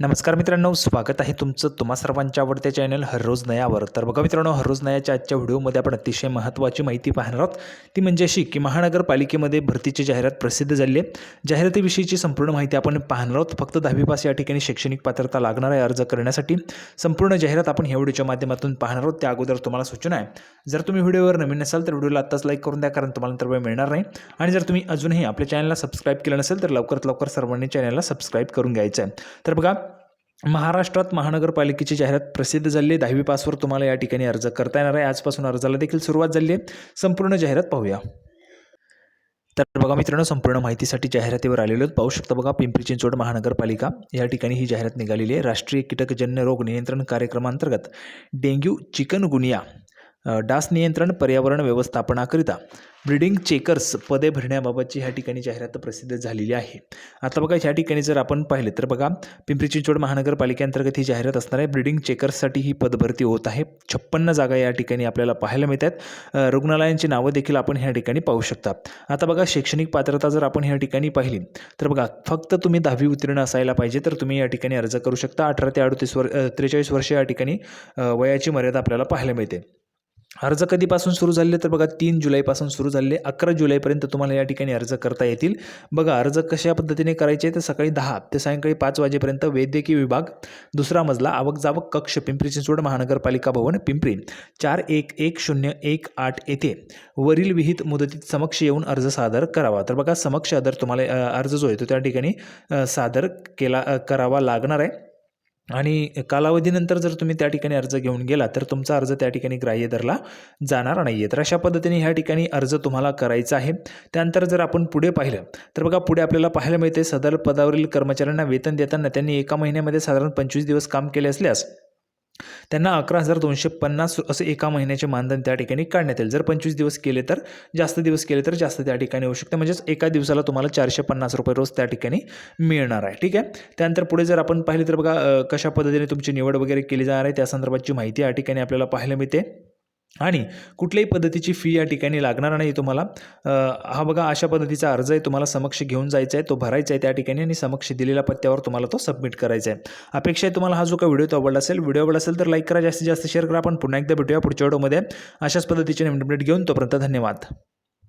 नमस्कार मित्रांनो स्वागत आहे तुमचं तुम्हा सर्वांच्या आवडत्या चॅनल हररोज नयावर. तर बघा मित्रांनो हररोज नयाच्या आजच्या व्हिडिओमध्ये आपण अतिशय महत्त्वाची माहिती पाहणार आहोत. ती म्हणजे अशी की महानगरपालिकेमध्ये भरतीची जाहिरात प्रसिद्ध झाली आहे. जाहिरातीविषयीची संपूर्ण माहिती आपण पाहणार आहोत. फक्त दहावी पास या ठिकाणी शैक्षणिक पात्रता लागणार आहे अर्ज करण्यासाठी संपूर्ण जाहिरात आपण ह्या व्हिडिओच्या माध्यमातून पाहणार आहोत. त्या अगोदर तुम्हाला सूचना आहे. जर तुम्ही व्हिडिओवर नवीन नसाल तर व्हिडिओला आत्ताच लाईक करून द्या कारण तुम्हाला तर वेळ मिळणार नाही. आणि जर तुम्ही अजूनही आपल्या चॅनलला सबस्क्राईब केलं नसेल तर लवकरात लवकर सर्वांनी चॅनलला सबस्क्राईब करून घ्यायचं आहे. तर बघा महाराष्ट्रात महानगरपालिकेची जाहिरात प्रसिद्ध झाली. आहे दहावी पासवर तुम्हाला या ठिकाणी अर्ज करता येणार आहे. आजपासून अर्जाला देखील सुरुवात झाली आहे. संपूर्ण जाहिरात पाहूया. तर बघा मित्रांनो संपूर्ण माहितीसाठी जाहिरातीवर आलेलो आहेत. पाहू शकता बघा पिंपरी चिंचवड महानगरपालिका या ठिकाणी ही जाहिरात निघालेली आहे. राष्ट्रीय कीटकजन्य रोग नियंत्रण कार्यक्रमांतर्गत डेंग्यू चिकनगुनिया डास नियंत्रण पर्यावरण व्यवस्थापनाकरिता ब्रिडिंग चेकर्स पदे भरण्याबाबतची ह्या ठिकाणी जाहिरात प्रसिद्ध झालेली आहे. आता बघा ह्या ठिकाणी जर आपण पाहिले तर बघा पिंपरी चिंचवड महानगरपालिकेअंतर्गत ही जाहिरात असणार आहे. ब्रिडिंग चेकर्ससाठी ही पदभरती होत आहे. छप्पन्न जागा या ठिकाणी आपल्याला पाहायला मिळतात. रुग्णालयांची नावं देखील आपण ह्या ठिकाणी पाहू शकता. आता बघा शैक्षणिक पात्रता जर आपण ह्या ठिकाणी पाहिली तर बघा फक्त तुम्ही दहावी उत्तीर्ण असायला पाहिजे तर तुम्ही या ठिकाणी अर्ज करू शकता. अठरा ते अडतीस वर त्रेचाळीस वर्ष या ठिकाणी वयाची मर्यादा आपल्याला पाहायला मिळते. अर्ज कधीपासून सुरू झाले तर बघा तीन जुलैपासून सुरू झाले अकरा जुलैपर्यंत तुम्हाला या ठिकाणी अर्ज करता येतील. बघा अर्ज कशा पद्धतीने करायचे? तर सकाळी दहा ते सायंकाळी पाच वाजेपर्यंत वैद्यकीय विभाग दुसरा मजला आवक जावक कक्ष पिंपरी चिंचवड महानगरपालिका भवन पिंपरी. चार एक एक शून्य एक आठ येथे वरील विहित मुदतीत समक्ष येऊन अर्ज सादर करावा. तर बघा समक्ष आदर तुम्हाला अर्ज जो आहे तो त्या ठिकाणी सादर केला करावा लागणार आहे. आणि कालावधीनंतर जर तुम्ही त्या ठिकाणी अर्ज घेऊन गेला तर तुमचा अर्ज त्या ठिकाणी ग्राह्य धरला जाणार नाही आहे तर अशा पद्धतीने ह्या ठिकाणी अर्ज तुम्हाला करायचा आहे. त्यानंतर जर आपण पुढे पाहिलं तर बघा पुढे आपल्याला पाहायला मिळते सदर पदावरील कर्मचाऱ्यांना वेतन देताना त्यांनी एका महिन्यामध्ये साधारण पंचवीस दिवस काम केले असल्यास त्यांना अकरा हजार दोनशे पन्नास असं एका महिन्याचे मानधन त्या ठिकाणी काढण्यात येईल. जर पंचवीस दिवस केले तर जास्त दिवस केले तर जास्त त्या ठिकाणी होऊ शकतं. म्हणजेच एका दिवसाला तुम्हाला चारशे पन्नास रुपये रोज त्या ठिकाणी मिळणार आहे. ठीक आहे? त्यानंतर पुढे जर आपण पाहिले तर बघा कशा पद्धतीने तुमची निवड वगैरे केली जाणार आहे त्या संदर्भातची माहिती या ठिकाणी आपल्याला पाहायला मिळते. आणि कुठल्याही पद्धतीची फी या ठिकाणी लागणार नाही तुम्हाला. हा बघा अशा पद्धतीचा अर्ज आहे तुम्हाला समक्ष घेऊन जायचा आहे तो भरायचा आहे त्या ठिकाणी आणि समक्ष दिलेल्या पत्त्यावर तुम्हाला तो सबमिट करायचा आहे. अपेक्षा आहे तुम्हाला हा जो काही व्हिडिओ तो आवडला असेल व्हिडिओ आवडला असेल तर लाईक करा जास्तीत जास्त शेअर करा. आपण पुन्हा एकदा भेटूया पुढच्या व्हिडिओमध्ये अशाच पद्धतीचे नवीन अपडेट घेऊन तोपर्यंत धन्यवाद.